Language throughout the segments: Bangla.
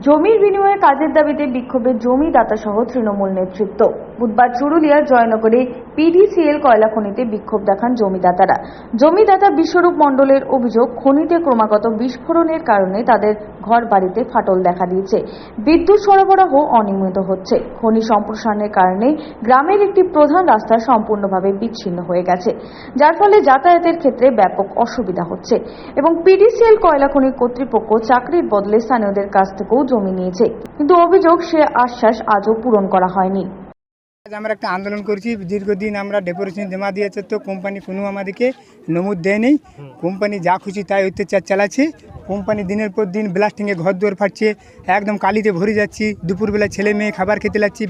জমির বিনিময়ে কাজের দাবিতে বিক্ষোভে জমিদাতা সহ তৃণমূল নেতৃত্ব। বুধবার চুরুলিয়ার জয়নগরে পিডিসিএল কয়লা খনিতে বিক্ষোভ দেখান জমিদাতারা। জমিদাতা বিশ্বরূপ মণ্ডলের অভিযোগ, খনিতে ক্রমাগত বিস্ফোরণের কারণে তাদের ঘর বাড়িতে ফাটল দেখা দিয়েছে। বিদ্যুৎ সরবরাহ অনিয়মিত হচ্ছে। খনি সম্প্রসারণের কারণে গ্রামের একটি প্রধান রাস্তা সম্পূর্ণভাবে বিচ্ছিন্ন হয়ে গেছে, যার ফলে যাতায়াতের ক্ষেত্রে ব্যাপক অসুবিধা হচ্ছে এবং পিডিসিএল কয়লা খনি কর্তৃপক্ষ চাকরির বদলে স্থানীয়দের কাছ থেকেও জমি নিয়েছে। কিন্তু অভিযোগ, সে আশ্বাস আজও পূরণ করা হয়নি। আজ আমরা একটা আন্দোলন করছি দীর্ঘদিন আমরা ডেপুটেশন জমা দিয়েছে তো কোম্পানি কোনো আমাদেরকে নমুদ দেয়নি। কোম্পানি যা খুশি তাই অত্যাচার চালাচ্ছে। কোম্পানি দিনের পর দিন ব্লাস্টিংয়ে ঘর দুয়ার ফাটছে একদম কালিতে ভরে যাচ্ছি দুপুরবেলা ছেলে মেয়ে খাবার খেতে লাগছি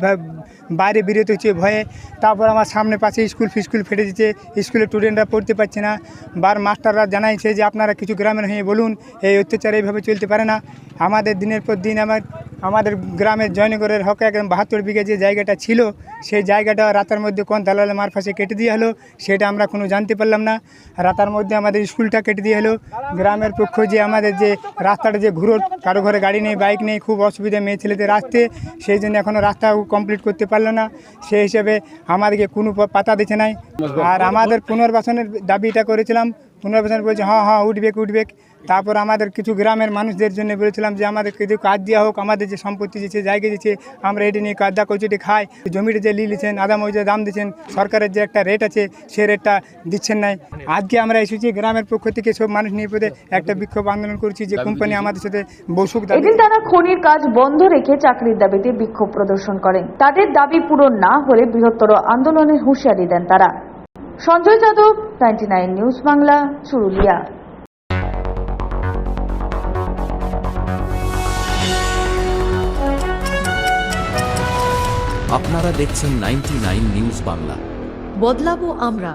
বাইরে বেরোতে হচ্ছে ভয়ে। তারপর আমার সামনে পাশে স্কুল ফিস্কুল ফেটে দিচ্ছে স্কুলে স্টুডেন্টরা পড়তে পারছে না। বার মাস্টাররা জানাইছে যে আপনারা কিছু গ্রামের হয়ে বলুন এই অত্যাচার এইভাবে চলতে পারে না। আমাদের দিনের পর দিন আমার আমাদের গ্রামের জয়নগরের হকে একদম বাহাত্তর বিঘে যে জায়গাটা ছিল, সেই জায়গাটা রাতার মধ্যে কোন দালালের মারফাসে কেটে দিয়ে হলো সেটা আমরা কোনো জানতে পারলাম না। রাতার মধ্যে আমাদের স্কুলটা কেটে দিয়ে হলো গ্রামের পক্ষ যে আমাদের যে রাস্তাটা যে ঘুরো, কারও ঘরে গাড়ি নেই, বাইক নেই, খুব অসুবিধা মেয়ে ছেলেদের আসতে, সেই জন্য এখনও রাস্তা কমপ্লিট করতে পারল না। সেই হিসেবে আমাদেরকে কোনো পাতা দিচ্ছে নাই। আর আমাদের পুনর্বাসনের দাবিটা করেছিলাম পুনর্বাসন বলছে হ্যাঁ হ্যাঁ উঠবেক উঠবেক। তারপর আমাদের কিছু গ্রামের মানুষদের জন্য বলেছিলাম যে, আমাদের কিছু কাজ দেওয়া হোক, আমাদের যে সম্পত্তি দিচ্ছে, জায়গা দিচ্ছে, আমরা এটি নিয়ে কাজটা কচুটি খাই। জমিটা যে লিখেছেন আদা মজুর দাম দিচ্ছেন, সরকারের যে একটা রেট আছে, সে রেটটা দিচ্ছেন নাই। আজকে আমরা এসেছি গ্রামের পক্ষ থেকে সব মানুষ নিয়ে পদে একটা বিক্ষোভ আন্দোলন করছি যে কোম্পানি আমাদের সাথে বসুক এদিন তারা খনির কাজ বন্ধ রেখে চাকরির দাবিতে বিক্ষোভ প্রদর্শন করেন। তাদের দাবি পূরণ না হলে বৃহত্তর আন্দোলনের হুঁশিয়ারি দেন তারা। সঞ্জয় যাদব নাইনটি নিউজ বাংলা চুরুলিয়া আপনারা দেখছেন নাইনটি নিউজ বাংলা বদলাবো আমরা।